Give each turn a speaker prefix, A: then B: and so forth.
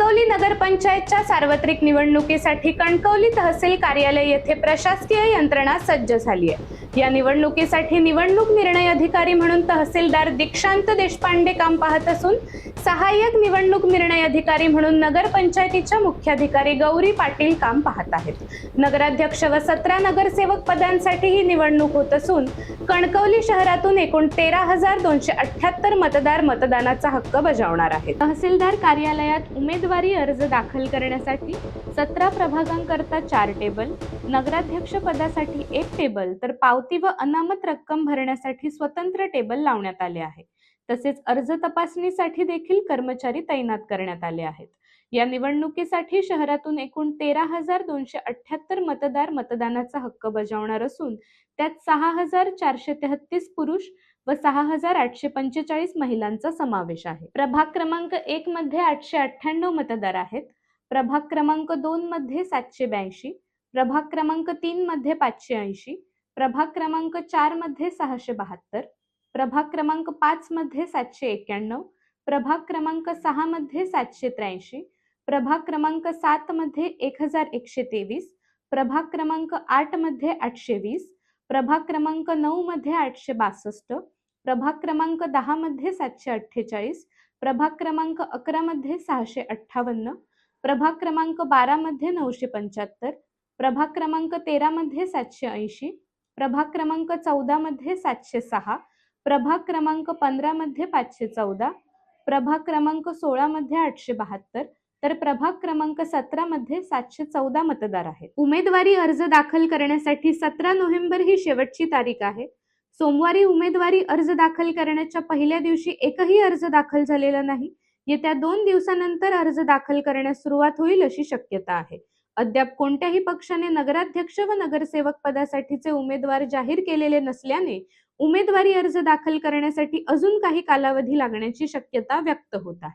A: कणकवली नगरपंचायतच्या सार्वत्रिक निवडणुकीसाठी कणकवली तहसील कार्यालय येथे प्रशासकीय यंत्रणा सज्ज झाली आहे. या निवडणुकीसाठी निवडणूक निर्णय अधिकारी म्हणून तहसीलदार दीक्षांत देशपांडे काम पाहत असून सहाय्यक निवडणूक निर्णय अधिकारी म्हणून नगरपंचायतीच्या मुख्याधिकारी गौरी पाटील काम पाहत आहेत. नगराध्यक्ष व सतरा नगरसेवक पदांसाठी ही निवडणूक होत असून कणकवली शहरातून एकूण तेरा हजार दोनशे अठ्याहत्तर मतदार मतदानाचा हक्क बजावणार आहेत. तहसीलदार कार्यालयात उमेदवारी अर्ज दाखल करण्यासाठी सतरा प्रभागांकरता चार टेबल नगराध्यक्ष पदासाठी एक टेबल तर पाव पावती व अनामत रक्कम भरण्यासाठी स्वतंत्र टेबल लावण्यात आले आहे. तसेच अर्ज तपासणीसाठी देखील कर्मचारी तैनात करण्यात आले आहेत. या निवडणुकीसाठी शहरातून एकूण तेरा हजार दोनशे अठ्याहत्तर मतदार मतदानाचा हक्क बजावणार असून त्यात सहा हजार चारशे तेहतीस पुरुष व सहा हजार आठशे पंचेचाळीस महिलांचा समावेश आहे. प्रभाग क्रमांक एक मध्ये आठशे अठ्ठ्याण्णव मतदार आहेत. प्रभाग क्रमांक दोन मध्ये सातशे ब्याऐंशी. प्रभाग क्रमांक तीन मध्ये पाचशे ऐंशी. प्रभाग क्रमांक चार मध्ये सहाशे बहात्तर प्रभाग क्रमांक पाच मध्ये सातशे एक्क्याण्णव प्रभाग क्रमांक सहा मध्ये सातशे त्र्याऐंशी प्रभाग क्रमांक सात मध्ये एक हज़ार एकशे तेवीस प्रभाग क्रमांक आठ मध्ये आठशे वीस प्रभाग क्रमांक नऊ मध्ये आठशे बासष्ट प्रभाग क्रमांक दहा मध्ये सातशे अठ्ठेचाळीस प्रभाग क्रमांक अकरा मध्ये सहाशे अठ्ठावन्न प्रभाग क्रमांक बारा मध्ये नऊशे पंच्याहत्तर प्रभाग क्रमांक तेरा मध्ये सातशे ऐंशी प्रभाग क्रमांक चौदा मध्ये सातशे सहा प्रभाग क्रमांक पंधरा मध्ये पाचशे चौदा प्रभाग क्रमांक सोळा मध्ये आठशे बहात्तर तर प्रभाग क्रमांक सतरा मध्ये सातशे चौदा मतदार आहेत. उमेदवारी अर्ज दाखल करण्यासाठी सतरा नोव्हेंबर ही शेवटची तारीख आहे. सोमवारी उमेदवारी अर्ज दाखल करण्याच्या पहिल्या दिवशी एकही अर्ज दाखल झालेला नाही. येत्या दोन दिवसानंतर अर्ज दाखल करण्यास सुरुवात होईल अशी शक्यता आहे. अद्याप कोणत्याही पक्षाने नगराध्यक्ष व नगरसेवक पदासाठीचे उमेदवार जाहीर केलेले नसल्याने उमेदवारी अर्ज दाखल करण्यासाठी अजून काही कालावधी लागण्याची शक्यता व्यक्त होत आहे.